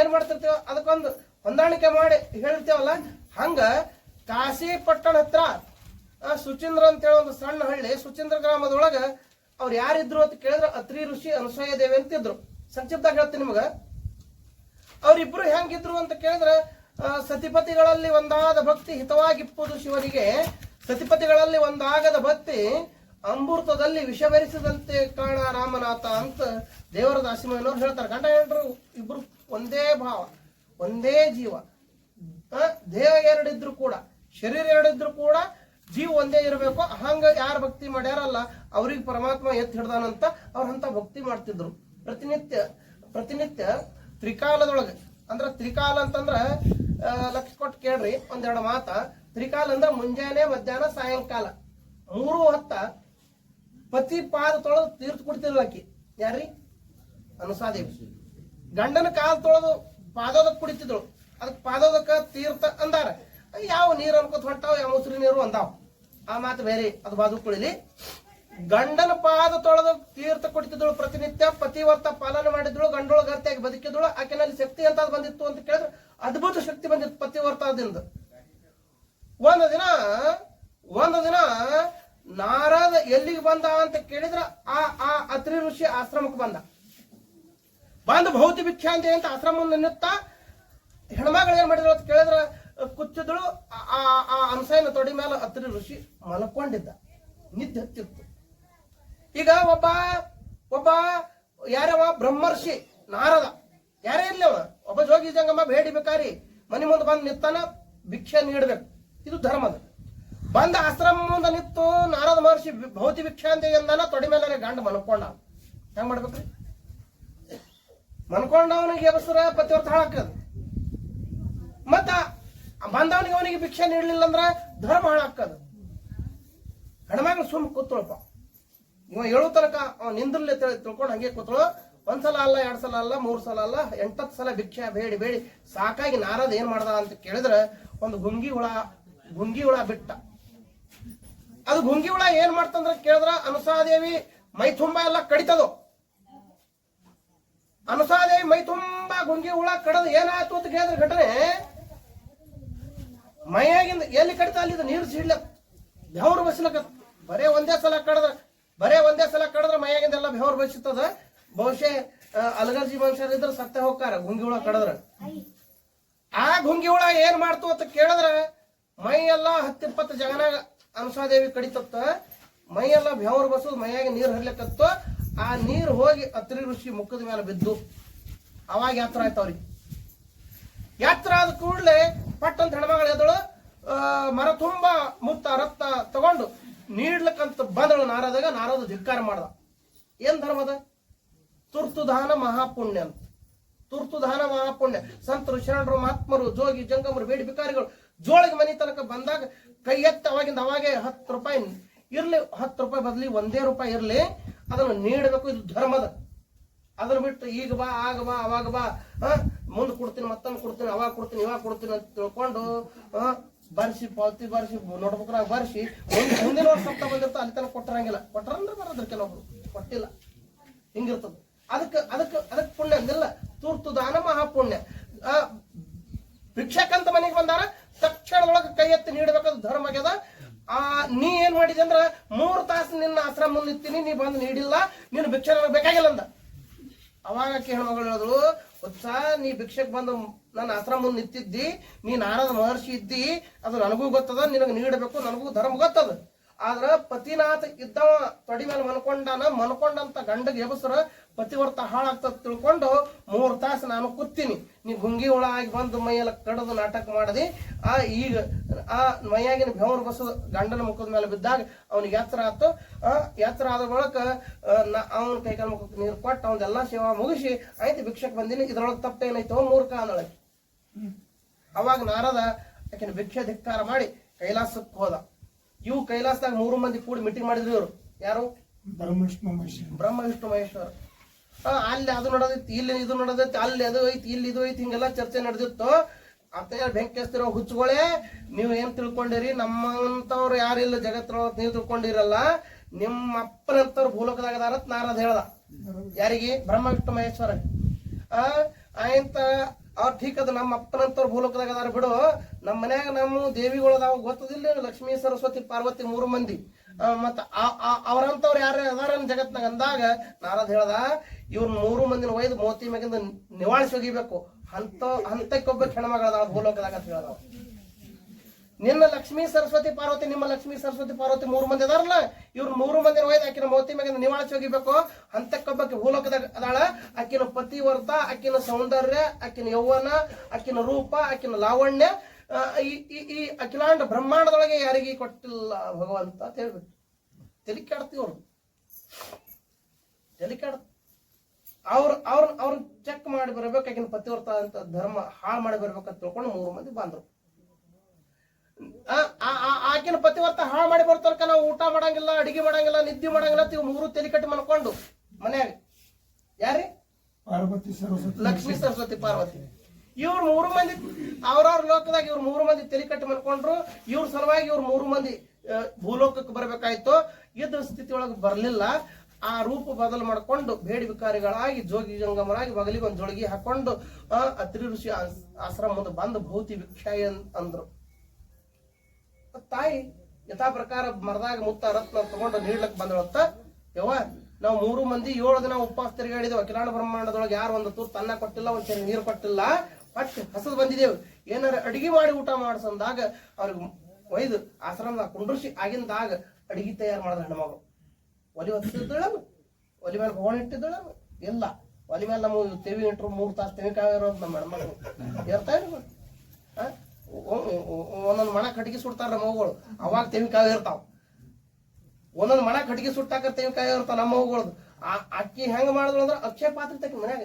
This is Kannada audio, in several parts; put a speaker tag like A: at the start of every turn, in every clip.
A: ಏನ್ ಮಾಡ್ತಿರ್ತೇವ ಅದಕ್ಕೊಂದು ಹೊಂದಾಣಿಕೆ ಮಾಡಿ ಹೇಳಿರ್ತೇವಲ್ಲ ಹಂಗ ಕಾಶಿ ಪಟ್ಟಣ ಹತ್ರ ಸುಚೀಂದ್ರ ಅಂತ ಹೇಳಿ ಒಂದು ಸಣ್ಣ ಹಳ್ಳಿ, ಸುಚೀಂದ್ರ ಗ್ರಾಮದೊಳಗ ಅವ್ರು ಯಾರಿದ್ರು ಅಂತ ಕೇಳಿದ್ರೆ ಅತ್ರಿ ಋಷಿ ಅನಸೂಯ ದೇವಿ ಅಂತಿದ್ರು. ಸಂಕ್ಷಿಪ್ತ ಹೇಳ್ತೀನಿ ನಿಮಗ. ಅವರಿಬ್ರು ಹೆಂಗಿದ್ರು ಅಂತ ಕೇಳಿದ್ರೆ ಸತಿಪತಿಗಳಲ್ಲಿ ಒಂದಾದ ಭಕ್ತಿ ಹಿತವಾಗಿಪ್ಪುದು ಶಿವನಿಗೆ. ಸತಿಪತಿಗಳಲ್ಲಿ ಒಂದಾಗದ ಭಕ್ತಿ ಅಮೃತದಲ್ಲಿ ವಿಷವರಿಸಿದಂತೆ ಕಾಣ ರಾಮನಾಥ ಅಂತ ದೇವರ ದಾಸಿಮಯ್ಯನವ್ರು ಹೇಳ್ತಾರೆ. ಗಂಡ ಇಬ್ರು ಒಂದೇ ಭಾವ, ಒಂದೇ ಜೀವ. ದೇಹ ಎರಡಿದ್ರು ಕೂಡ, ಶರೀರ ಎರಡಿದ್ರು ಕೂಡ ಜೀವ ಒಂದೇ ಇರಬೇಕು. ಹಂಗ ಯಾರು ಭಕ್ತಿ ಮಾಡ್ಯಾರಲ್ಲ, ಅವ್ರಿಗೆ ಪರಮಾತ್ಮ ಎತ್ತಿ ಹಿಡ್ದಾನಂತ ಅವ್ರ ಅಂತ ಭಕ್ತಿ ಮಾಡ್ತಿದ್ರು. ಪ್ರತಿನಿತ್ಯ ಪ್ರತಿನಿತ್ಯ ತ್ರಿಕಾಲದೊಳಗೆ, ಅಂದ್ರ ತ್ರಿಕಾಲ ಅಂತಂದ್ರ ಲಕ್ಷ ಕೊಟ್ಟು ಕೇಳ್ರಿ, ಒಂದೆರಡು ಮಾತ. ತ್ರಿಕಾಲ ಅಂದ್ರ ಮುಂಜಾನೆ, ಮಧ್ಯಾಹ್ನ, ಸಾಯಂಕಾಲ. ಮೂರು ಹೊತ್ತ ಪತಿ ಪಾದ ತೊಳೆದು ತೀರ್ಥ ಕೊಡ್ತಿರ್ಲಕ್ಕಿ. ಯಾರ್ರಿ? ಅನುಸಾದೇವಿ. ಗಂಡನ ಕಾಲ್ ತೊಳೆದು ಪಾದೋದಕ್ಕೆ ಕುಡಿತಿದ್ರು. ಅದಕ್ಕೆ ಪಾದೋದಕ್ಕ ತೀರ್ಥ ಅಂದಾರ. ಯಾವ ನೀರು ಅನ್ಕೋತ ಹೊಂಟಾವ, ಯಾವ ಮುಸ್ರಿ ನೀರು ಅಂದಾವ. ಆ ಮಾತು ಬೇರೆ, ಅದು ಬಾದು ಕುಳಿಲಿ. ಗಂಡನ ಪಾದ ತೊಳೆದು ತೀರ್ಥ ಕುಡಿತಿದ್ದಳು ಪ್ರತಿನಿತ್ಯ, ಪತಿವರ್ತ ಪಾಲನೆ ಮಾಡಿದಳು ಗಂಡೊಳ ಗರ್ತಿಯಾಗಿ ಬದುಕಿದಳು ಆಕೆನಲ್ಲಿ ಶಕ್ತಿ ಅಂತ ಬಂದಿತ್ತು ಅಂತ ಕೇಳಿದ್ರೆ ಅದ್ಭುತ ಶಕ್ತಿ ಬಂದಿತ್ತು ಪತಿವರ್ತದಿಂದ. ಒಂದು ದಿನ ಒಂದು ದಿನ ನಾರದ ಎಲ್ಲಿಗೆ ಬಂದ ಅಂತ ಕೇಳಿದ್ರ ಆ ಆ ಅತ್ರಿ ಋಷಿ ಆಶ್ರಮಕ್ಕೆ ಬಂದ. ಬಂದು ಭೌತಿ ಭಿಕ್ಷಾಂತಿ ಅಂತ ಆಶ್ರಮ ನಿತ್ತ ಹೆಣ್ಮಗಳು ಏನ್ ಮಾಡಿದ್ರು ಅಂತ ಕೇಳಿದ್ರ ಕುಚ್ಚಿದಳು, ಆ- ಆ ಅಂಶನ ತೊಡಿ ಮೇಲೆ ಅತ್ರಿ ಋಷಿ ಮಲ್ಕೊಂಡಿದ್ದ. ನಿದ್ದೆ ಹತ್ತಿತ್ತು. ಈಗ ಒಬ್ಬ ಒಬ್ಬ ಯಾರವ ಬ್ರಹ್ಮರ್ಷಿ, ನಾರದ. ಯಾರೇ ಇರ್ಲಿ ಅವ ಒಬ್ಬ ಜೋಗಿ ಜಂಗಮ್ಮ ಬೇಡಿ ಬೇಕಾರಿ ಮನೆ ಮುಂದೆ ಬಂದು ನಿತ್ತಾನ ಭಿಕ್ಷೆ ನೀಡಬೇಕು. ಇದು ಧರ್ಮದ ಬಂದ ಆಶ್ರಮ ಮುಂದೆ ನಿತ್ತು ನಾರದ ಮಹರ್ಷಿ ಭೌತಿ ಭಿಕ್ಷಾಂತಿ ಎಂದಾನ ತೊಡಿ ಮೇಲೆ ಗಂಡ ಮಲಕೊಂಡ. ಹೆಂಗ್ ಮಾಡ್ಬೇಕ್ರಿ? ಮನ್ಕೊಂಡವನಿಗೆ ಎಬಸರ ಪತಿವ್ರತ ಹಾಳಾಕದು ಮತ್ತ ಬಂದವನಿಗೆ ಅವನಿಗೆ ಭಿಕ್ಷೆ ನೀಡಲಿಲ್ಲ ಅಂದ್ರೆ ಧರ್ಮ ಹಾಳಾಕದು ಹೆಣ್ಮಗಳು ಸುಮ್ ಕೂತ್ಕೊಳಪ್ಪ. ಇವ ಹೇಳೋ ತನಕ ಅವ ನಿಂದ್ರಲ್ಲಿ ತಿಳ್ಕೊಂಡು ಹಂಗೆ ಕೂತ್ಳು ಒಂದ್ಸಲ ಅಲ್ಲ, ಎರಡ್ ಸಲ ಅಲ್ಲ, ಮೂರ್ ಸಲ ಅಲ್ಲ ಎಂಟತ್ತು ಸಲ ಭಿಕ್ಷೆ ಬೇಡಿ ಬೇಡಿ. ಸಾಕಾಗಿ ನಾರದ ಏನ್ ಮಾಡ್ದ ಅಂತ ಕೇಳಿದ್ರೆ ಒಂದು ಗುಂಗಿ ಹುಳ ಗುಂಗಿ ಹುಳ ಬಿಟ್ಟ. ಅದು ಗುಂಗಿ ಹುಳ ಏನ್ ಮಾಡ್ತಂದ್ರ ಕೇಳಿದ್ರ ಅನುಸಾದೇವಿ ಮೈ ತುಂಬಾ ಎಲ್ಲ ಕಡಿತದು. ಅನುಸಾದೇವಿ ಮೈ ತುಂಬಾ ಗುಂಗಿ ಹುಳ ಕಡದ ಏನಾಯ್ತು ಅಂತ ಕೇಳಿದ್ರೆ ಘಟನೆ, ಮೈಯಾಗಿಂದ ಎಲ್ಲಿ ಕಡಿತ ಅಲ್ಲಿ ನೀರು ಸಿಡ್ಲ ಬೆವರು ಬಸಲಕ ಬರೇ ಒಂದೇ ಸಲ ಕಡದ್ರ, ಬರೇ ಒಂದೇ ಸಲ ಕಡದ್ರ ಮೈಯಾಗಿಂದ ಎಲ್ಲ ಬೆವರು ಬಸಿತದ ಬಹುಶಃ ಅಲಗರ್ಜಿ ಮನುಷ್ಯರು ಇದ್ರ ಸತ್ತ ಹೋಗ್ತಾರ, ಗುಂಗಿ ಹುಳ ಕಡದ್ರ. ಆ ಗುಂಗಿ ಹುಳ ಏನ್ ಮಾಡ್ತು ಅಂತ ಕೇಳಿದ್ರ ಮೈ ಎಲ್ಲ ಹತ್ತಿಪ್ಪತ್ತು ಜಗನಾಗ ಅನುಸಾದೇವಿ ಕಡಿತತ್ತ. ಮೈ ಎಲ್ಲ ಬೆವರು ಬಸದು ಮೈಯಾಗಿ ನೀರು ಹರ್ಲಿಕ್ಕತ್ತು ಆ ನೀರು ಹೋಗಿ ಅತ್ರಿ ಋಷಿ ಮುಖದ ಮೇಲೆ ಬಿದ್ದು, ಅವಾಗ ಯಾತ್ರ ಆಯ್ತು ಅವ್ರಿಗೆ. ಯಾತ್ರ ಆದ ಕೂಡಲೇ ಪಟ್ಟಂತ ಹೆಣ್ಮಗಳು ಎದ್ದಳು ಮರ ತುಂಬ ಮುತ್ತ ರಕ್ತ ತಗೊಂಡು ನೀಡ್ಲಕ್ಕಂತ ಬಂದಳು ನಾರದಾಗ. ನಾರದ ಧಿಕ್ಕಾರ ಮಾಡ್ದ. ಏನ್ ಧರ್ಮದ ತುರ್ತು ದಾನ ಮಹಾಪುಣ್ಯ ಅಂತ. ತುರ್ತು ದಾನ ಮಹಾಪುಣ್ಯ. ಸಂತರು ಶರಣರು ಮಹಾತ್ಮರು, ಜೋಗಿ, ಜಂಗಮರು, ಬೇಡಿ ಬಿಕಾರಿಗಳು ಜೋಳಿಗೆ ಮನೆ ತನಕ ಬಂದಾಗ ಕೈ ಎತ್ತ ಅವಾಗಿಂದ ಅವಾಗೆ ಹತ್ತು ರೂಪಾಯಿ ಇರ್ಲಿ, ಹತ್ತು ರೂಪಾಯಿ ಬದಲಿ ಒಂದೇ ರೂಪಾಯಿ ಇರ್ಲಿ. ಅದನ್ನು ನೀಡಬೇಕು, ಇದು ಧರ್ಮದ ಅದ್ರ ಬಿಟ್ಟು ಈಗ ಬಾ, ಆಗ ಬಾ, ಅವಾಗ ಬಾ ಮುಂದೆ ಕೊಡ್ತೀನಿ, ಮತ್ತೊಂದು ಕೊಡ್ತೀನಿ, ಅವಾಗ ಕೊಡ್ತೀನಿ, ಇವಾಗ ಕೊಡ್ತೀನಿ ಅಂತ ತಿಳ್ಕೊಂಡು ಬರ್ಸಿ ಪಾವತಿ ಬರ್ಸಿ, ನೋಡ್ಬೇಕ್ರಾಗ ಬರ್ಸಿ ಮುಂದಿನ ವರ್ಷ ಸಪ್ತ ಬಂದಿರ್ತ ಅಲ್ಲಿ ತನಕ ಕೊಟ್ಟರಂಗಿಲ್ಲ ಕೊಟ್ಟರಂದ್ರೆ ಬರೋದ್ರ ಕೆಲವೊಬ್ರು. ಕೊಟ್ಟಿಲ್ಲ. ಹಿಂಗಿರ್ತದ. ಅದಕ್ಕೆ ಅದಕ್ಕೆ ಅದಕ್ಕೆ ಪುಣ್ಯ ಅಂದಿಲ್ಲ. ತುರ್ತು ದಾನ ಮಹಾಪುಣ್ಯ. ಭಿಕ್ಷಕ್ಕಂತ ಮನೆಗೆ ಬಂದಾರ, ತಕ್ಷಣದೊಳಗೆ ಕೈ ಎತ್ತಿ ನೀಡಬೇಕಾದ ಧರ್ಮ ಆಗ್ಯದ ಆ, ನೀ ಏನ್ ಮಾಡಿದೆ ಅಂದ್ರ ಮೂರು ತಾಸು ನಿನ್ನ ಆಶ್ರಮ ಮುಂದೆ ನೀ ಬಂದು ನೀಡಿಲ್ಲ, ನೀನು ಭಿಕ್ಷೆ ನನಗೆ ಬೇಕಾಗಿಲ್ಲ ಅಂದ. ಅವಾಗ ಆಕಿ ಹೆಣ್ಮಗಳು ಹೇಳಿದ್ರು ಉತ್ಸ ನೀ ಭಿಕ್ಷೆಗೆ ಬಂದು ನನ್ನ ಆಶ್ರಮ ಮುಂದೆ ನಿಂತಿದ್ದಿ, ನೀ ನಾರದ ಮಹರ್ಷಿ ಇದ್ದಿ, ಅದು ನನಗೂ ಗೊತ್ತದ, ನಿನಗೆ ನೀಡಬೇಕು, ನನಗೂ ಧರ್ಮ ಗೊತ್ತದ. ಆದ್ರ ಪತಿನಾಥ ಇದ್ದವ ತೊಡಿ ಮೇಲೆ ಮನ್ಕೊಂಡಾನ ಮನ್ಕೊಂಡಂತ ಗಂಡಗೆ ಎಬಸ್ರ ಪತಿವರ್ತ ಹಾಳಾಗ್ತದ ತಿಳ್ಕೊಂಡು ಮೂರು ತಾಸು ನಾನು ಕೂತೀನಿ. ನೀ ಗುಂಗಿ ಹುಳ ಆಗಿ ಬಂದು ಮೈಯೆಲ್ಲ ಕಡದು ನಾಟಕ ಮಾಡದಿ. ಆ, ಈಗ ಆ ಮೈಯಾಗಿನ ಬೆವರು ಬಸದ ಗಂಡನ ಮುಖದ ಮೇಲೆ ಬಿದ್ದಾಗ ಅವನಿಗೆ ಎತ್ತರ ಆತು. ಆ ಎತ್ತರ ಆದ ಬಳಿಕ ಅವನ ಕೈಕಾಲ ಮುಖಕ್ಕೆ ನೀರು ಕೊಟ್ಟು ಅವನ್ನೆಲ್ಲ ಸೇವಾ ಮುಗಿಸಿ ಆಯ್ತು ಭಿಕ್ಷಕ್ ಬಂದಿನಿ. ಇದ್ರೊಳಗೆ ತಪ್ಪೇನೈತೋ ಮೂರ್ಖ ಅಂದಳಕ್ಕೆ ಅವಾಗ ನಾರದ ಆಕಿನ ಭಿಕ್ಷೆ ಧಿಕ್ಕಾರ ಮಾಡಿ ಕೈಲಾಸಕ್ಕೆ ಹೋದ. ಇವು ಕೈಲಾಸದಾಗ ಮೂರು ಮಂದಿ ಕೂಡಿ ಮೀಟಿಂಗ್ ಮಾಡಿದ್ರು ಇವರು. ಯಾರು?
B: ಮಹೇಶ್ವರ.
A: ಬ್ರಹ್ಮ ವಿಷ್ಣು ಮಹೇಶ್ವರ ಅಲ್ಲಿ ಅದು ನಡೆದಿತ್ತು ಇಲ್ಲಿ ಇದು ನಡೆದಿತ್ತು ಅಲ್ಲಿ ಅದು ಐತಿ ಇಲ್ಲಿ ಇದು ಐತಿ ಹಿಂಗೆಲ್ಲ ಚರ್ಚೆ ನಡೆದಿತ್ತು. ಅಂತ ಹೇಳಿ ಬೆಂಕಿ ಹಚ್ತಿರೋ ಹುಚ್ಚುಗಳೇ, ನೀವು ಏನ್ ತಿಳ್ಕೊಂಡಿರಿ? ನಮ್ಮಂತವ್ರು ಯಾರಿಲ್ಲ ಜಗತ್ತಿನೊಳಗೆ ನೀವು ತಿಳ್ಕೊಂಡಿರಲ್ಲ. ನಿಮ್ಮ ಅಪ್ಪನಂತವ್ರು ಅಂತ ನಾರದ್ ಹೇಳ್ದ. ಯಾರಿಗೆ? ಬ್ರಹ್ಮ ವಿಷ್ಣು ಮಹೇಶ್ವರ ಆ, ಆಯ್ತ, ಅವ್ರ ಠೀಕ್ ಅದ. ನಮ್ಮ ಅಪ್ಪನಂತವ್ರು ಭೂಲೋಕದಾಗ ಅದಾರ ಬಿಡು. ನಮ್ಮ ಮನ್ಯಾಗ ನಮ್ಮ ದೇವಿಗಳದಾವ ಗೊತ್ತದಿಲ್ಲ ಲಕ್ಷ್ಮೀ ಸರಸ್ವತಿ ಪಾರ್ವತಿ ಮೂರು ಮಂದಿ. ಮತ್ತ ಅವ್ರಂತವ್ರು ಯಾರು ಅದಾರ ಜಗತ್ನಾಗ ಅಂದಾಗ ನಾರದ್ ಹೇಳ್ದ, ಇವ್ರ ಮೂರು ಮಂದಿನ ಒಯ್ದು ಮೋತಿ ಮ್ಯಾಗಿಂದ ನಿವಾಳಿಸಿ ಒಗಿಬೇಕು. ಅಂತ ಹಂತಕ್ಕೊಬ್ಬ ಹೆಣ್ಮಗಳದ ಭೂಲೋಕದಾಗ ಅಂತ ಹೇಳ್ದ ನಿನ್ನ ಲಕ್ಷ್ಮೀ ಸರಸ್ವತಿ ಪಾರ್ವತಿ, ನಿಮ್ಮ ಲಕ್ಷ್ಮೀ ಸರಸ್ವತಿ ಪಾರ್ವತಿ ಮೂರು ಮಂದಿ ಅದಾರಲ್ಲ, ಇವ್ರು ಮೂರು ಮಂದಿನ ಒಯ್ದು ಆಕಿನ ಮೋತಿ ಮ್ಯಾಗಿಂದ ನಿವಾಳಿಸಿ ಹೋಗಿಬೇಕು ಅಂತಕ್ಕೊಬ್ಬಕ್ಕೆ ಭೂಲೋಕದಾಗ ಅದಾಳ. ಆಕಿನ ಪತಿವರ್ತ, ಆಕಿನ ಸೌಂದರ್ಯ, ಆಕಿನ ಯೌವನ, ಆಕಿನ ರೂಪ, ಆಕಿನ ಲಾವಣ್ಯ ಈ ಅಖಿಲಾಂಡ ಬ್ರಹ್ಮಾಂಡದೊಳಗೆ ಯಾರಿಗೆ ಕೊಟ್ಟಿಲ್ಲ ಭಗವಂತ ಅಂತ ಹೇಳ್ಬಿಟ್ಟು ತಲೆ ಕೆಡ್ತೀವಿ ಅವ್ರು ತಲೆ ಕೆಡ ಅವ್ರ ಅವ್ರ ಅವ್ರ ಚೆಕ್ ಮಾಡಿ ಬರ್ಬೇಕು ಆಕಿನ ಪತಿವರ್ತ ಅಂತ ಧರ್ಮ ಹಾಳು ಮಾಡಿ ಬರ್ಬೇಕಂತ ತಿಳ್ಕೊಂಡು ಮೂರು ಮಂದಿ ಬಂದ್ರು. ಆ- ಆ- ಆ- ಆಕಿನ ಪತಿವರ್ತ ಹಾಳು ಮಾಡಿ ಬರ್ತಾರಕ ನಾವು ಊಟ ಮಾಡಂಗಿಲ್ಲ ಅಡಿಗೆ ಮಾಡಂಗಿಲ್ಲ ನಿದ್ದೆ ಮಾಡಂಗಿಲ್ಲ ಇವ್ ಮೂರು ತೆಲಿಕಟ್ಟಿ ಮಲ್ಕೊಂಡು ಮನೆಯಾಗ ಮನ್ಯಾಗ. ಯಾರಿ?
B: ಪಾರ್ವತಿ ಸರಸ್ವತಿ.
A: ಲಕ್ಷ್ಮೀ ಸರಸ್ವತಿ ಪಾರ್ವತಿ. ಇವ್ರು ಮೂರು ಮಂದಿ, ಅವ್ರವ್ರ ಲೋಕದಾಗ ಇವ್ರು ಮೂರು ಮಂದಿ ತಲೆ ಕಟ್ಟಿ ಮನ್ಕೊಂಡ್ರು ಇವ್ರ ಸಲುವಾಗಿ ಇವ್ರು ಮೂರು ಮಂದಿ ಭೂಲೋಕಕ್ಕೆ ಬರಬೇಕಾಯ್ತು. ಯುದ್ಧ ಸ್ಥಿತಿ ಒಳಗೆ ಬರಲಿಲ್ಲ. ಆ ರೂಪ ಬದಲು ಮಾಡ್ಕೊಂಡು ಬೇಡಿ ವಿಕಾರಿಗಳಾಗಿ, ಜೋಗಿ ಜಂಗಮರಾಗಿ, ಬಗಲಿಗೆ ಒಂದು ಜೋಳಿಗೆ ಹಾಕೊಂಡು ಅತ್ರಿ ಋಷಿ ಆಶ್ರಮ ಮುಂದೆ ಬಂದು ಭೌತಿ ಭಿಕ್ಷಾಯಿ ಅನ್- ಅಂದ್ರು. ತಾಯಿ ಯಥಾ ಪ್ರಕಾರ ಮರದಾಗ ಮುತ್ತ ರತ್ನ ತಗೊಂಡು ನೀಡ್ಲಕ್ ಬಂದಳತ್ತ, ಯವ್ವ, ನಾವು ಮೂರು ಮಂದಿ ಏಳು ದಿನ ಉಪವಾಸ ತಿರುಗಾಡಿದ್ವಿ. ಕಿರಾಣ ಬ್ರಹ್ಮಾಂಡದೊಳಗೆ ಯಾರು ಒಂದು ತೂರ್ ತನ್ನ ಕೊಟ್ಟಿಲ್ಲ, ಒಂದ್ ನೀರು ಕೊಟ್ಟಿಲ್ಲ. ಪಟ್ಟು ಹಸದ್ ಬಂದಿದ್ದೇವು ಏನಾರ ಅಡಿಗೆ ಮಾಡಿ ಊಟ ಮಾಡ್ಸಂದಾಗ ಅವ್ರಿಗೆ ಒಯ್ದು ಆಶ್ರಮದಾಗ ಕುಂಡ್ರಿಸಿ ಆಗಿಂದಾಗ ಅಡಿಗೆ ತಯಾರು ಮಾಡಿದ ಹೆಣ್ಮಗಳು ಒಲಿ ಹೊತ್ತಿದ್ದಳು ಒಲಿ ಮೇಲೆ ಹೋಣ ಇಟ್ಟಿದ್ದಳು ಇಲ್ಲ. ಒಲಿ ಮೇಲೆ ನಮ್ಮ ತೆವಿ ಇಟ್ರು ಮೂರು ತಾಸು ತೆವಿ ಕಾಯಿರೋ ಇರೋದು ನಮ್ಮ ಹೆಣ್ಮಗಳು ಇರ್ತಾ ಇರ್ಬೋದು ಒಂದೊಂದು ಮಣ ಕಟ್ಟಿಗೆ ಸುಡ್ತಾರ ನಮ್ಮ ಅವಾಗ ತೆಂಗಿನಕಾಯಿ ಇರ್ತಾವ. ಒಂದೊಂದು ಮಣ ಕಟ್ಟಿಗೆ ಸುಟ್ಟಾಕ ತೆಂಗಿನಕಾಯಿ ಇರ್ತಾವ ನಮ್ಮ ಅವ್ಗಳದು ಆ ಅಕ್ಕಿ ಹೆಂಗ್ ಮಾಡಿದ್ರು ಅಂದ್ರೆ ಅಕ್ಷಯ ಪಾತ್ರೆ ತಕ್ಕ ಮನ್ಯಾಗ.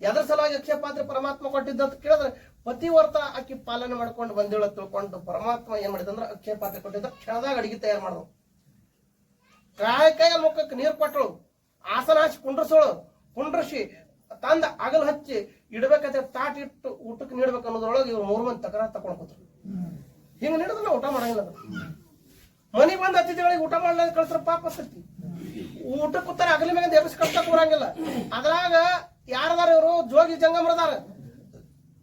A: ಎದ್ರ ಸಲುವಾಗಿ ಅಕ್ಷಯ ಪಾತ್ರೆ ಪರಮಾತ್ಮ ಕೊಟ್ಟಿದ್ದ ಅಂತ ಕೇಳಿದ್ರೆ ಪತಿವರ್ತ ಆಕಿ ಪಾಲನೆ ಮಾಡ್ಕೊಂಡು ಬಂದಿಳ ತಿಳ್ಕೊಂಡು ಪರಮಾತ್ಮ ಏನ್ ಮಾಡಿದಂದ್ರೆ ಅಕ್ಷಯ ಪಾತ್ರೆ ಕೊಟ್ಟಿದ್ದ ಕ್ಷಣದಾಗ ಅಡಿಗೆ ತಯಾರು ಮಾಡಿದ್ರು. ಕಾಯಕಾಯ ಕೈಯ ಮುಖಕ್ಕೆ ನೀರು ಕೊಟ್ಟಳು, ಆಸನ ಹಚ್ಚಿ ಕುಂಡ್ರಸೋಳು, ಕುಂಡ್ರಸಿ ತಂದ ಅಗಲ್ ಹಚ್ಚಿ ಇಡ್ಬೇಕಂತ ತಾಟ್ ಇಟ್ಟು ಊಟಕ್ಕೆ ನೀಡ್ಬೇಕು ಅನ್ನೋದ್ರೊಳಗೆ ಇವ್ರು ಮೂರು ಮಂದಿ ತಕರಾರ್ ತಕೊಂಡ್ ಕೂತ್ರು. ಹಿಂಗ ನೀಡಿದ್ರೆ ಊಟ ಮಾಡಂಗಿಲ್ಲ ಮನಿ ಬಂದ ಅತಿಥಿಗಳಿಗೆ ಊಟ ಮಾಡ್ಲಾಗ ಕಳ್ಸ್ರ ಪಾಪ ಸತಿ ಊಟ ಕೂತಾರ ಅಗಲಿ ಮ್ಯಾಗ ದೇವಸ್ ಕಳ್ಸಕ್ ಬರಂಗಿಲ್ಲ. ಅದ್ರಾಗ ಯಾರದಾರ ಇವರು? ಜೋಗಿ ಜಂಗಮರದಾರ.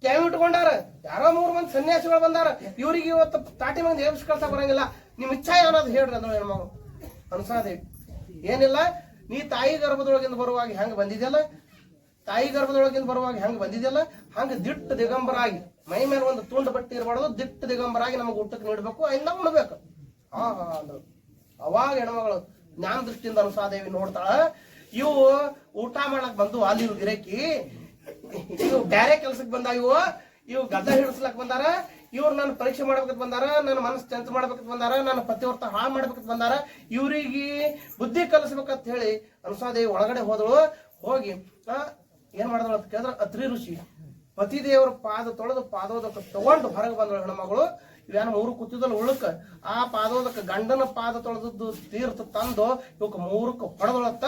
A: ಕ್ಯಾಮ್ ಇಟ್ಕೊಂಡಾರ. ಯಾರೋ ಮೂರು ಮಂದಿ ಸನ್ಯಾಸಿಗಳು ಬಂದಾರ. ಇವ್ರಿಗೆ ಇವತ್ತು ತಾಟಿ ಮಂದಿ ಎಬ್ಬಿಸಿ ಕಳ್ಸಕ್ ಬರಂಗಿಲ್ಲ. ನಿಮ್ ಇಚ್ಛಾ ಏನಾದ್ರು ಹೇಳ್ರಿ ಅಂದ್ರೆ ಹೆಣ್ಮಗಳು ಅನ್ಸಾದೇವಿ ಏನಿಲ್ಲ, ನೀ ತಾಯಿ ಗರ್ಭದೊಳಗಿಂದ ಬರುವಾಗ ಹೆಂಗ್ ಬಂದಿದ್ಯಲ್ಲ? ತಾಯಿ ಗರ್ಭದೊಳಗಿಂದ ಬರುವಾಗ ಹೆಂಗ್ ಬಂದಿದ್ಯಲ್ಲ? ಹಂಗ ದಿಟ್ಟ ದಿಗಂಬರಾಗಿ, ಮೈ ಮೇಲೆ ಒಂದು ತುಂಡು ಬಟ್ಟೆ ಇರಬಾರ್ದು, ದಿಟ್ಟ ದಿಗಂಬರಾಗಿ ನಮಗೆ ಊಟಕ್ಕೆ ನೀಡ್ಬೇಕು ಐಂದ ಉಣ್ಬೇಕು. ಹಾ ಹಾ ಅಂದ್ರು. ಅವಾಗ ಹೆಣ್ಮಗಳು ಜ್ಞಾನ ದೃಷ್ಟಿಯಿಂದ ಅನುಸಾದೇವಿ ನೋಡ್ತಾಳ. ಇವು ಊಟ ಮಾಡಕ್ ಬಂದು ಅಲ್ಲಿ ಇವು ಗಿರಕಿ. ಇವು ಬ್ಯಾರೆ ಕೆಲ್ಸಕ್ಕೆ ಬಂದ ಇವು. ಇವು ಗದ್ದ ಹಿಡಿಸ್ಲಕ್ ಬಂದಾರ. ಇವ್ರು ನನ್ನ ಪರೀಕ್ಷೆ ಮಾಡ್ಬೇಕಂತ ಬಂದಾರ ನನ್ನ ಮನಸ್ಸು ಚಂಚ ಮಾಡ್ಬೇಕಂತ ಬಂದಾರ ನನ್ನ ಪತಿವರ್ತ ಹಾಳು ಮಾಡ್ಬೇಕಂತ ಬಂದಾರ. ಇವ್ರಿಗೆ ಬುದ್ಧಿ ಕಲಿಸ್ಬೇಕಂತ ಹೇಳಿ ಅನುಸಾದೇವಿ ಒಳಗಡೆ ಹೋದಳು. ಹೋಗಿ ಏನ್ ಮಾಡಿದಳು ಅಂತ ಕೇಳಿದ್ರೆ ಅತ್ರಿ ಋಷಿ. ಪತಿದೇವರ ಪಾದ ತೊಳೆದು ಪಾದೋದಕ್ಕೆ ತಗೊಂಡು ಹೊರಗೆ ಬಂದಳು ಹೆಣ್ಮಗಳು. ಇವೇನು ಮೂರು ಕೂತಿದ್ದಲ್ಲ ಉಳ್ಳಕ್ಕ, ಆ ಪಾದೋದಕ್ಕೆ ಗಂಡನ ಪಾದ ತೊಳೆದದ್ದು ತೀರ್ಥ ತಂದು ಇವಕ್ಕೆ ಮೂರಕ್ಕೆ ಹೊಡೆದೊಳತ್ತ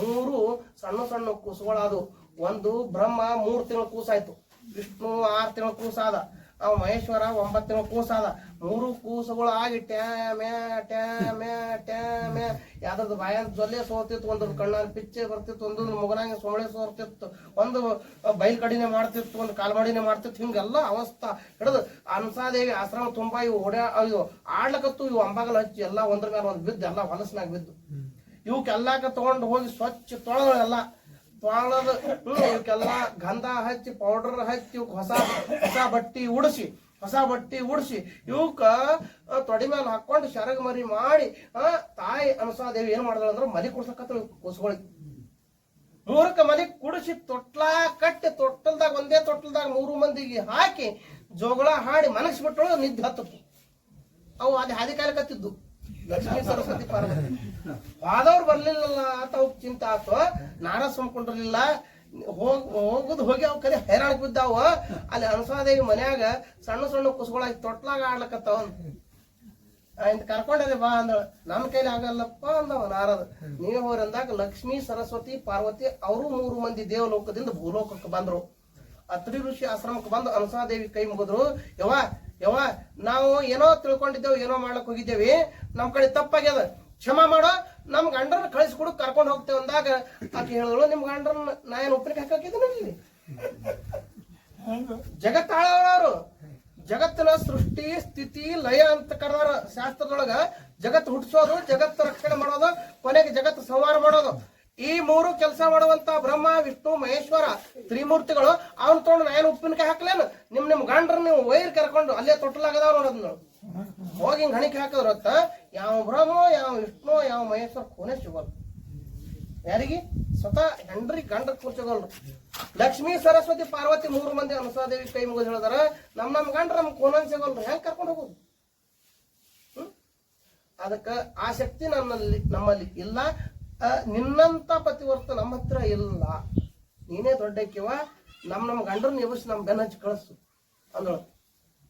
A: ಮೂರು ಸಣ್ಣ ಸಣ್ಣ ಕೂಸುಗಳಾದವು. ಒಂದು ಬ್ರಹ್ಮ ಮೂರು ತಿಂಗಳ ಕೂಸಾಯ್ತು. ವಿಷ್ಣು ಆರು ತಿಂಗಳ ಕೂಸಾದ. ಅವ ಮಹೇಶ್ವರ ಒಂಬತ್ತು ಕೂಸ ಅದ. ಮೂರು ಕೂಸುಗಳು ಆಗಿ ಟ್ಯಾಮ್ಯಾ ಟ್ಯಾಮ್ಯಾ ಟ್ಯಾಮ್ಯಾ ಯಾವ್ದು ಬಾಯಂತ ಜೊಲ್ಲೆ ಸೋರ್ತಿತ್ತು ಒಂದು ಕಣ್ಣಾಗ ಪಿಚ್ಚೆ ಬರ್ತಿತ್ತು ಒಂದು ಮುಗನಾಗ ಸೋಳೆ ಸೋರ್ತಿತ್ತು ಒಂದು ಬೈಲ್ ಕಡಿನೆ ಮಾಡ್ತಿತ್ತು ಒಂದು ಕಾಲ್ಮಡಿನೇ ಮಾಡ್ತಿತ್ತು ಹಿಂಗೆಲ್ಲ ಅವಸ್ಥಾ. ಹಿಡಿದು ಅನ್ಸಾದೇವಿ ಆಶ್ರಮ ತುಂಬಾ ಇವು ಹೊಡೆ ಇವು ಆಡ್ಲಕತ್ತು ಇವು ಅಂಬಾಗಲ್ ಹಚ್ಚಿ ಎಲ್ಲ ಒಂದ್ರ ಮೇಲೆ ಒಂದು ಬಿದ್ದು ಎಲ್ಲ ಹೊಲಸ್ನಾಗ ಬಿದ್ದು. ಇವಕ್ಕೆಲ್ಲಾಕ ತಗೊಂಡು ಹೋಗಿ ಸ್ವಚ್ಛ ತೊಳೆದ ಎಲ್ಲ ತೊಳೆದು ಇವಕ್ಕೆಲ್ಲ ಗಂಧ ಹಚ್ಚಿ ಪೌಡರ್ ಹಚ್ಚಿ ಇವಕ್ ಹೊಸ ಹೊಸ ಬಟ್ಟಿ ಉಡಿಸಿ, ಹೊಸ ಬಟ್ಟಿ ಉಡಿಸಿ ಇವಕ್ಕ ತೊಡೆ ಮೇಲೆ ಹಾಕೊಂಡು ಶರಗ ಮರಿ ಮಾಡಿ ತಾಯಿ ಅನಸಾದೇವಿ ಏನ್ ಮಾಡಿದ್ರು ಅಂದ್ರೆ ಮದಿ ಕುಡ್ಸಕತ್ತ ಕೂಸ್ಗಳಿಗೆ ಮೂರಕ್ಕೆ ಮದಿ ಕುಡಿಸಿ ತೊಟ್ಲಾ ಕಟ್ಟಿ ತೊಟ್ಟಲ್ದಾಗ ಒಂದೇ ತೊಟ್ಟಲ್ದಾಗ ಮೂರು ಮಂದಿಗೆ ಹಾಕಿ ಜೋಗಳ ಹಾಡಿ ಮನಸ್ಬಿಟ್ಟು ನಿದ್ದೆ ಹತ್ತತ್ತು ಅವು ಅದೇ ಹಾದಿ ಕಾಲಕತ್ತಿದ್ದು ಲಕ್ಷ್ಮೀ ಸರಸ್ವತಿ ಪಾರ್ವತಿ. ವಾದವ್ರು ಬರ್ಲಿಲ್ಲಲ್ಲ ಅಂತ ಅವ್ಕ್ ಚಿಂತೆ ಆತು. ನಾರ ಸುಮ್ಕೊಂಡಿರ್ಲಿಲ್ಲ ಹೋಗ್, ಹೋಗುದು ಹೋಗಿ ಅವ್ ಕರೆ ಹೈರಾಣಕ್ ಬಿದ್ದಾವ. ಅಲ್ಲಿ ಅನಸಾದೇವಿ ಮನ್ಯಾಗ ಸಣ್ಣ ಸಣ್ಣ ಕುಸ್ಗಳಾಗಿ ತೊಟ್ಲಾಗ ಆಡ್ಲಕತ್ತಾವ ಇಂತ ಕರ್ಕೊಂಡದೆ ಬಾ ಅಂದಳ. ನಮ್ಮ ಕೈಲಿ ಆಗಲ್ಲಪ್ಪ ಅಂದವ ನಾರದ. ನೀವು ಹೋರಿ ಅಂದಾಗ ಲಕ್ಷ್ಮೀ, ಸರಸ್ವತಿ, ಪಾರ್ವತಿ, ಅವರು ಮೂರು ಮಂದಿ ದೇವಲೋಕದಿಂದ ಭೂಲೋಕಕ್ಕೆ ಬಂದ್ರು. ಅತ್ರಿ ಋಷಿ ಆಶ್ರಮಕ್ಕೆ ಬಂದು ಅನಸಾದೇವಿ ಕೈ ಮುಗಿದ್ರು. ಯವ್ವ ಯವ್ವ, ನಾವು ಏನೋ ತಿಳ್ಕೊಂಡಿದ್ದೇವೆ, ಏನೋ ಮಾಡ್ಲಕ್ ಹೋಗಿದ್ದೇವೆ. ನಮ್ ಕಡೆ ತಪ್ಪಾಗ್ಯದ. ಕ್ಷಮ ಮಾಡೋ. ನಮ್ ಗಂಡರನ್ನ ಕಳಿಸ್ಕೊಡು ಕರ್ಕೊಂಡು ಹೋಗ್ತೇವೆ ಅಂದಾಗ ಆಕೆ ಹೇಳಿದಳು, ನಿಮ್ ಗಂಡರನ್ನ ನಾ ಏನು ಒಪ್ಪಿಗೆ ಹಾಕಿದ್ದೀನಿ ಇಲ್ಲಿ
B: ಹೆಂಗ
A: ಜಗತ್ತಾಳವರು ಜಗತ್ತಿನ ಸೃಷ್ಟಿ, ಸ್ಥಿತಿ, ಲಯ ಅಂತ ಕರೆದಾರ ಶಾಸ್ತ್ರದೊಳಗ. ಜಗತ್ತು ಹುಟ್ಟಿಸೋದು, ಜಗತ್ತು ರಕ್ಷಣೆ ಮಾಡೋದು, ಕೊನೆಗೆ ಜಗತ್ತು ಸಂಹಾರ ಮಾಡೋದು. ಈ ಮೂರು ಕೆಲಸ ಮಾಡುವಂತ ಬ್ರಹ್ಮ, ವಿಷ್ಣು, ಮಹೇಶ್ವರ ತ್ರಿಮೂರ್ತಿಗಳು, ಅವನ್ ತೊಗೊಂಡು ನಾನು ಉಪ್ಪಿನಕಾಯಿ ಹಾಕ್ಲೇನು? ನಿಮ್ ನಿಮ್ ಗಂಡ್ರ ನೀವು ವೈರ್ ಕರ್ಕೊಂಡು ಅಲ್ಲೇ ತೊಟ್ಟಲಾಗದ ನೋಡೋದ್ ನೀವು ಹೋಗಿ ಹಿಂಗ್ ಹಣಿಕೆ ಹಾಕಿದ್ರ ಯಾವ ಬ್ರಹ್ಮ ಯಾವ ವಿಷ್ಣು, ಯಾವ ಮಹೇಶ್ವರ ಕೋನೆ ಸಿಗೋಲ್ಲ. ಯಾರಿಗೆ? ಸ್ವತಃ ಹೆಂಡ್ರಿ ಗಂಡ ಕೂರ್ಚೋಗಲ್ರು ಲಕ್ಷ್ಮೀ ಸರಸ್ವತಿ ಪಾರ್ವತಿ ಮೂರು ಮಂದಿ ಅನುಸಾದೇವಿ ಕೈ ಮುಗಿದು ಹೇಳಿದಾರ, ನಮ್ ನಮ್ ಗಂಡ್ರ ನಮ್ ಕೋನನ್ ಸಿಗಲ್ರು. ಹೆಂಗ್ ಕರ್ಕೊಂಡು ಹೋಗೋದು? ಅದಕ್ಕೆ ಆ ಶಕ್ತಿ ನನ್ನಲ್ಲಿ ನಮ್ಮಲ್ಲಿ ಇಲ್ಲ. ನಿನ್ನಂತ ಪತಿವರ್ತ ನಮ್ಮ ಹತ್ರ ಇಲ್ಲ. ನೀನೇ ದೊಡ್ಡಕ್ಕಿವ, ನಮ್ ನಮ್ ಗಂಡ್ರನ್ನ ಎಬ್ಬಿಸಿ ನಮ್ ಬೆನ್ನ ಹಚ್ಚಿ ಕಳಿಸು ಅಂದಳು.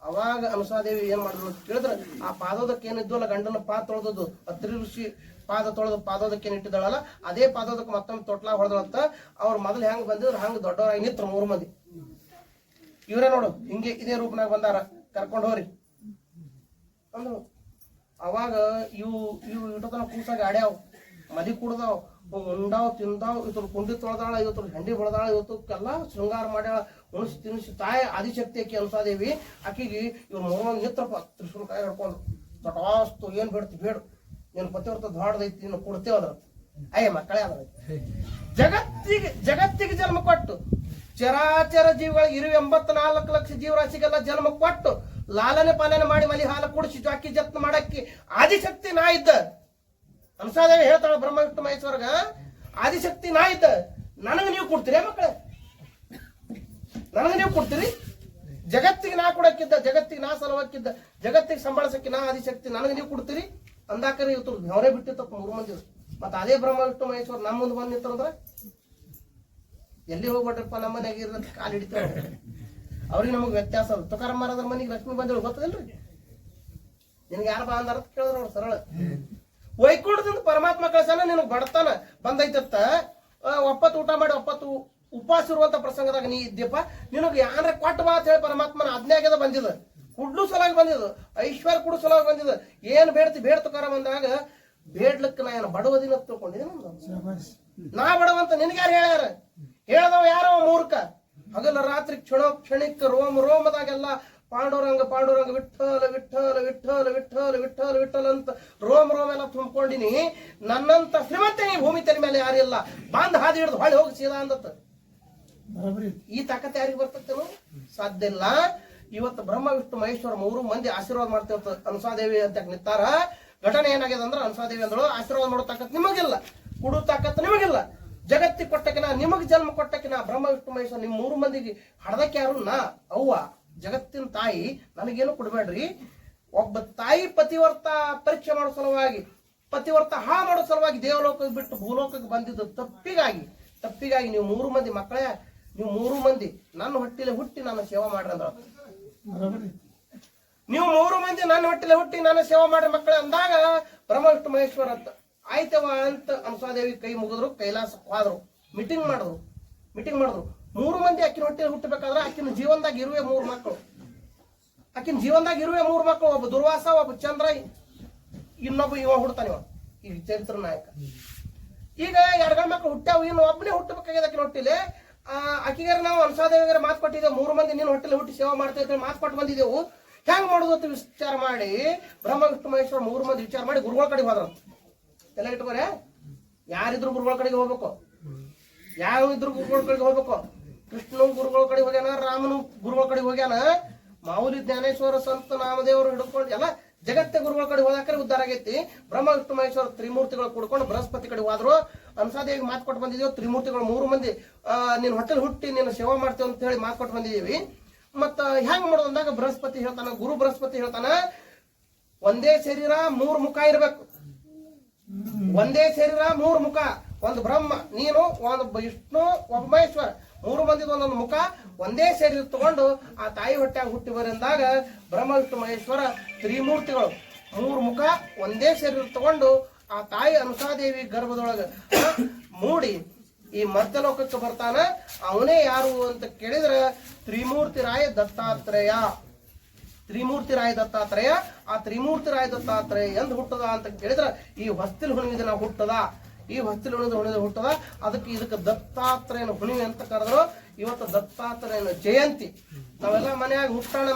A: ಅವಾಗ ಅನುಸಾದೇವಿ ಏನ್ ಮಾಡಿದ್ರು ಕೇಳಿದ್ರೆ, ಆ ಪಾದೋದಕ್ಕೆ ಏನಿದ್ವಲ್ಲ ಗಂಡನ ಪಾದ ತೊಳೆದದ್ದು. ಅತ್ರಿ ಋಷಿ ಪಾದ ತೊಳೆದು ಪಾದೋದಕ್ಕೆ ಏನ್ ಇಟ್ಟಿದ್ದಾಳಲ್ಲ, ಅದೇ ಪಾದೋದಕ್ಕೆ ಮತ್ತೊಮ್ಮೆ ತೊಟ್ಲಾ ಹೊಡೆದಂತ ಅವ್ರ ಮೊದಲು ಹೆಂಗ್ ಬಂದಿದ್ರು, ಹಂಗ ದೊಡ್ಡವರಾಗಿ ನಿತ್ರು ಮೂರು ಮಂದಿ. ಇವರೇ ನೋಡು, ಹಿಂಗೆ ಇದೇ ರೂಪನಾಗ ಬಂದಾರ, ಕರ್ಕೊಂಡು ಹೋರಿ. ಅಂದ್ರು. ಅವಾಗ ಇವು ಇವು ಇಟ್ಟತನ ಕೂಸಾಗ ಆಡ್ಯಾವ. ಮದಿ ಕುಡ್ದಾವ್, ಉಂಡಾವ್, ತಿಂದಾವ್ ಇವತ್ತು ಕುಂಡಿ ತೊಳೆದಾಳ ಇವತ್ತು ಹೆಂಡಿ ಬಳದಾಳ ಇವತ್ತು ಎಲ್ಲ ಶೃಂಗಾರ ಮಾಡ್ಯಾಳ. ಉಣಿಸಿ ತಿನ್ನಿಸಿ ತಾಯಿ ಆದಿಶಕ್ತಿ ಆಕಿ ಅನ್ಸಾದೇವಿ ಆಕಿಗೆ ಇವ್ರು ಮಂದಿ ನಿತ್ರಪ್ಪ ತ್ರಿಶೂಲ ಕಾಯಿ ಹಿಡ್ಕೊಂಡು, ದೊಡ್ಡಾಸ್ತು, ಏನ್ ಬೇಡ್ತಿ, ಬೇಡು. ನೀನು ಪತಿವ್ರತ ದೊಡ್ಡದೈತಿ ನೀನು ಕೊಡ್ತೇವ ಅದ್ರ ಅಯ್ಯ, ಮಕ್ಕಳೇ ಅದ್ರ ಜಗತ್ತಿಗೆ ಜಗತ್ತಿಗೆ ಜನ್ಮ ಕೊಟ್ಟು, ಚರಾಚರ ಜೀವಿಗಳಿಗೆ ಇರು ಎಂಬತ್ನಾಲ್ಕು ಲಕ್ಷ ಜೀವರಾಶಿಗೆಲ್ಲ ಜನ್ಮ ಕೊಟ್ಟು, ಲಾಲನೆ ಪಾಲನೆ ಮಾಡಿ ಮಲಿ ಹಾಲು ಕುಡಿಸಿ ಅಕ್ಕಿ ಜತ್ನ ಮಾಡಕ್ಕೆ ಆದಿಶಕ್ತಿ ನಾ ಇದ್ದ. ಹಂಸಾದೇವಿ ಹೇಳ್ತಾಳ ಬ್ರಹ್ಮ ವಿಷ್ಣು ಮಹೇಶ್ವರ್ಗ, ಆದಿಶಕ್ತಿ ನಾ ಇದ್ದ. ನನಗೆ ನೀವು ಕೊಡ್ತೀರಿ ಮಕ್ಕಳೇ? ನನಗೆ ನೀವು ಕೊಡ್ತೀರಿ? ಜಗತ್ತಿಗೆ ನಾ ಕೊಡಕ್ಕಿದ್ದ, ಜಗತ್ತಿಗೆ ನಾ ಸಲುವಕ್ಕಿದ್ದ, ಜಗತ್ತಿಗೆ ಸಂಬಳಸಕ್ಕೆ ನಾ ಆದಿಶಕ್ತಿ ನನಗೆ ನೀವು ಕೊಡ್ತೀರಿ? ಅಂದಾಕರಿ ಇವತ್ತು ಅವರೇ ಬಿಟ್ಟಿತ್ತಪ್ಪ ಮೂರು ಮಂದಿ ಮತ್ತೆ ಅದೇ ಬ್ರಹ್ಮ ವಿಷ್ಣು ಮಹೇಶ್ವರ ನಮ್ಮ ಮುಂದೆ ಬಂದು ನಿಂತಂದ್ರೆ ಎಲ್ಲಿ ಹೋಗ್ಬೇಡ್ರಪ್ಪ ನಮ್ಮ ಮನೆಯಾಗ ಇರಂತ ಕಾಲು ಹಿಡಿತಾರೆ. ಅವ್ರಿಗೆ ನಮಗೆ ವ್ಯತ್ಯಾಸ ತುಕಾರ ತುಕಾರಾಮ್ ಮಾರಾದ್ರ ಮನೆಗೆ ಲಕ್ಷ್ಮಿ ಬಂದಳು ಗೊತ್ತದಿಲ್ರಿ? ನಿನ್ಗೆ ಯಾರು ಬಾ ಅಂದಾರ ಅಂತ ಕೇಳಿದ್ರು ಅವ್ರು ಸರಳ. ವೈಕುಂಠದಿಂದ ಪರಮಾತ್ಮ ಕಳ್ಸನ ನಿನಗೆ ಬಡತನ ಬಂದೈತತ್ತ ಒಪ್ಪತ್ತು ಊಟ ಮಾಡಿ ಒಪ್ಪತ್ತು ಉಪವಾಸ ಇರುವಂತ ಪ್ರಸಂಗದಾಗ ನೀ ಇದ್ದೀಪ ನಿನಗೆ ಯಾರ ಕೊಟ್ಟ ಬಾ ಅಂತ ಹೇಳಿ ಪರಮಾತ್ಮನ ಆಜ್ಞಾಗ್ಯದ ಬಂದಿದ. ಕುಡ್ಲು ಸಲಾಗಿ ಬಂದಿದ್ದು ಐಶ್ವರ್ಯ ಕುಡು ಸಲಾಗಿ ಬಂದಿದ್ದು ಏನ್ ಬೇಡ್ತಿ ಬೇಡ್ ತುಕಾರ ಬಂದಾಗ ಬೇಡ್ಲಕ್ಕ ನಾ ಏನು ಬಡವದಿನ ತಿಳ್ಕೊಂಡಿದ್ದೀನಿ ನಾ ಬಡವಂತ ನಿನಗೆ ಯಾರು ಹೇಳ್ಯಾರ? ಹೇಳ್ದವ ಯಾರೋ ಮೂರ್ಖ. ಹಗಲ ರಾತ್ರಿ ಕ್ಷಣ ಕ್ಷಣಿಕ ರೋಮ ರೋಮದಾಗೆಲ್ಲ ಪಾಂಡುರಂಗ ಪಾಂಡುರಂಗ ವಿಠಲ ವಿಠಲ ವಿಠಲ ವಿಠಲ ವಿಠಲ ವಿಠಲ ಅಂತ ರೋಮ ರೋಮ ಎಲ್ಲ ತುಂಬಿಕೊಂಡಿನಿ. ನನ್ನಂತ ಶ್ರೀಮಂತ ನೀ ಭೂಮಿ ತೆರೆ ಮೇಲೆ ಯಾರಿಲ್ಲ ಬಂದ್ ಹಾದಿ ಹಿಡಿದು ಹೊಳೆ ಹೋಗಿ ಸೀದಾ ಅಂದತ್ತ. ಈ ತಾಕತ್ ಯಾರಿಗೆ ಬರ್ತೈತೆ ಸಾಧ್ಯ ಇಲ್ಲ. ಇವತ್ತು ಬ್ರಹ್ಮ, ವಿಷ್ಣು, ಮಹೇಶ್ವರ ಮೂರು ಮಂದಿ ಆಶೀರ್ವಾದ ಮಾಡ್ತೇವೆ ಅನುಸಾದೇವಿ ಅಂತ ನಿಂತಾರ? ಘಟನೆ ಏನಾಗಿದೆ ಅಂದ್ರೆ ಅನುಸಾದೇವಿ ಅಂದಳು, ಆಶೀರ್ವಾದ ಮಾಡೋ ತಾಕತ್ ನಿಮಗಿಲ್ಲ. ಕುಡು ತಾಕತ್ ನಿಮಗಿಲ್ಲ. ಜಗತ್ತಿಗೆ ಕೊಟ್ಟಕಿನ, ನಿಮಗ್ ಜನ್ಮ ಕೊಟ್ಟಕಿನ ಬ್ರಹ್ಮ, ವಿಷ್ಣು, ಮಹೇಶ್ವರ ನಿಮ್ ಮೂರು ಮಂದಿಗೆ ಹಡದಕ್ಕೆ ಯಾರು ನಾ, ಅವ್ವ. ಜಗತ್ತಿನ ತಾಯಿ ನನಗೇನು ಕೊಡಬೇಡ್ರಿ? ಒಬ್ಬ ತಾಯಿ ಪತಿವರ್ತ ಪರೀಕ್ಷೆ ಮಾಡೋ ಸಲುವಾಗಿ, ಪತಿವರ್ತ ಹಾ ಮಾಡೋ ಸಲುವಾಗಿ ದೇವಲೋಕಕ್ಕೆ ಬಿಟ್ಟು ಭೂಲೋಕಕ್ಕೆ ಬಂದಿದ್ದು ತಪ್ಪಿಗಾಗಿ ತಪ್ಪಿಗಾಗಿ ನೀವು ಮೂರು ಮಂದಿ ಮಕ್ಕಳೇ ನೀವು ಮೂರು ಮಂದಿ, ನನ್ನ ಹೊಟ್ಟಿಲೆ ಹುಟ್ಟಿ ನನ್ನ ಸೇವಾ ಮಾಡ್ರಿ ಅಂದ್ರ ನೀವು ಮೂರು ಮಂದಿ ನನ್ನ ಹೊಟ್ಟಿಲೆ ಹುಟ್ಟಿ ನನ್ನ ಸೇವೆ ಮಾಡ್ರಿ ಮಕ್ಕಳೇ ಅಂದಾಗ ಬ್ರಹ್ಮ ವಿಷ್ಣು ಮಹೇಶ್ವರ ಅಂತ ಆಯ್ತವ ಅಂತ ಅನುಸಾದೇವಿ ಕೈ ಮುಗಿದ್ರು, ಕೈಲಾಸ ಹೋದ್ರು ಮೀಟಿಂಗ್ ಮಾಡಿದ್ರು. ಮೀಟಿಂಗ್ ಮಾಡಿದ್ರು. ಮೂರು ಮಂದಿ ಆಕಿನ ಹೊಟ್ಟೆಲಿ ಹುಟ್ಟಬೇಕಾದ್ರೆ ಆಕಿನ ಜೀವನದಾಗ ಇರುವೆ ಮೂರು ಮಕ್ಕಳು. ಆಕಿನ ಜೀವನದಾಗ ಇರುವೆ ಮೂರು ಮಕ್ಕಳು, ಒಬ್ಬ ದುರ್ವಾಸ, ಒಬ್ಬ ಚಂದ್ರ, ಇನ್ನೊಬ್ಬ ಇವ ಹುಡ್ತಾನೆ ಇವ. ಈ ಚರಿತ್ರ ನಾಯಕ. ಈಗ ಎರಡು ಗಂಡ ಮಕ್ಕಳು ಹುಟ್ಟ್ಯಾವ, ಇನ್ನು ಒಬ್ಬನೇ ಹುಟ್ಟಬೇಕಾಗಿದೆ ಆಕಿನ ಹೊಟ್ಟಿಲೆ. ಆಕಿಗಾರ ನಾವು ಅನ್ಸಾದೇವಿಗಾರ ಮಾತು ಕೊಟ್ಟಿದ್ದೇವೆ. ಮೂರು ಮಂದಿ ನಿನ್ನ ಹೊಟ್ಟೆಲಿ ಹುಟ್ಟಿ ಸೇವೆ ಮಾಡ್ತೇವೆ ಮಾತು ಕೊಟ್ಟು ಬಂದಿದ್ದೆವು. ಹೆಂಗ್ ಮಾಡೋದು ಅಂತ ವಿಚಾರ ಮಾಡಿ ಬ್ರಹ್ಮ ವಿಷ್ಣು ಮಹೇಶ್ವರ ಮೂರು ಮಂದಿ ವಿಚಾರ ಮಾಡಿ ಗುರುಗಳ ಕಡೆಗೆ ಹೋದ್ರ ಎಲ್ಲ ಇಟ್ಕೋರೆ, ಯಾರಿದ್ರು ಗುರುಗಳ ಕಡೆಗೆ ಹೋಗ್ಬೇಕು. ಯಾರು ಇದ್ರು ಗುರುಗಳ ಕಡೆಗೆ ಹೋಗ್ಬೇಕು. ಕೃಷ್ಣನು ಗುರುಗಳ ಕಡೆ ಹೋಗ್ಯಾನ, ರಾಮನು ಗುರುಗಳ ಕಡೆ ಹೋಗ್ಯಾನ. ಮಾವುಲಿ ಜ್ಞಾನೇಶ್ವರ ಸಂತ ನಾಮದೇವರು ಹಿಡ್ಕೊಂಡು ಎಲ್ಲ ಜಗತ್ತೆ ಗುರುಗಳ ಕಡೆ ಹೋದಾಕ್ರೆ ಉದ್ದಾರ ಆಗೈತಿ. ಬ್ರಹ್ಮ ವಿಷ್ಣು ಮಹೇಶ್ವರ ತ್ರಿಮೂರ್ತಿಗಳು ಕೂಡ್ಕೊಂಡು ಬೃಹಸ್ಪತಿ ಕಡೆ ಹೋದ್ರು. ಅನ್ಸಾದೇವಿ ಮಾತು ಕೊಟ್ಟು ಬಂದಿದೀವಿ ತ್ರಿಮೂರ್ತಿಗಳು ಮೂರು ಮಂದಿ ನಿನ್ನ ನಿನ್ ಹೊಟ್ಟೆಲ್ ಹುಟ್ಟಿ ನಿನ್ನ ಸೇವೆ ಮಾಡ್ತೇವೆ ಅಂತ ಹೇಳಿ ಮಾತು ಕೊಟ್ಟು ಬಂದಿದ್ದೀವಿ. ಮತ್ತ ಹೆಂಗ್ ಮಾಡೋದು ಅಂದಾಗ ಬೃಹಸ್ಪತಿ ಹೇಳ್ತಾನ, ಗುರು ಬೃಹಸ್ಪತಿ ಹೇಳ್ತಾನ, ಒಂದೇ ಶರೀರ, ಮೂರು ಮುಖ ಇರಬೇಕು. ಒಂದೇ ಶರೀರ, ಮೂರು ಮುಖ. ಒಂದು ಬ್ರಹ್ಮ, ನೀನು, ಒಂದು ವಿಷ್ಣು, ಒಬ್ಬ ಮಹೇಶ್ವರ. ಮೂರು ಮಂದಿದ ಒಂದೊಂದು ಮುಖ. ಒಂದೇ ಸೇರಿ ತಗೊಂಡು ಆ ತಾಯಿ ಹೊಟ್ಟೆಯಾಗ ಹುಟ್ಟಿ ಬರಂದಾಗ ಬ್ರಹ್ಮ ವಿಷ್ಣು ಮಹೇಶ್ವರ ತ್ರಿಮೂರ್ತಿಗಳು. ಮೂರು ಮುಖ, ಒಂದೇ ಸೇರಿ ತಗೊಂಡು ಆ ತಾಯಿ ಅನುಸಾದೇವಿ ಗರ್ಭದೊಳಗ ಮೂಡಿ ಈ ಮಧ್ಯಲೋಕಕ್ಕೆ ಬರ್ತಾನ. ಅವನೇ ಯಾರು ಅಂತ ಕೇಳಿದ್ರೆ ತ್ರಿಮೂರ್ತಿ ರಾಯ ದತ್ತಾತ್ರೇಯ. ತ್ರಿಮೂರ್ತಿ ರಾಯ ದತ್ತಾತ್ರೇಯ. ಆ ತ್ರಿಮೂರ್ತಿ ರಾಯ ದತ್ತಾತ್ರೇಯ ಎಂದು ಹುಟ್ಟದ ಅಂತ ಕೇಳಿದ್ರೆ ಈ ಹೊಸ್ತಿಲ್ ಹುಣ್ಣಿಮೆ ದಿನ ಹುಟ್ಟದ. ಈ ಹೊತ್ತಿಲು ಹುಣ್ಣಿಮೆ ಹುಣ್ಣಿಮೆ ಹುಟ್ಟದ ಅದಕ್ಕೆ ಇದಕ್ಕೆ ದತ್ತಾತ್ರೇಯನ ಹುಣಿಮೆ ಅಂತ ಕರೆದ್ರು. ಇವತ್ತು ದತ್ತಾತ್ರೇಯನ ಜಯಂತಿ. ನಾವೆಲ್ಲ ಮನ್ಯಾಗ ಹುಟ್ಟಣ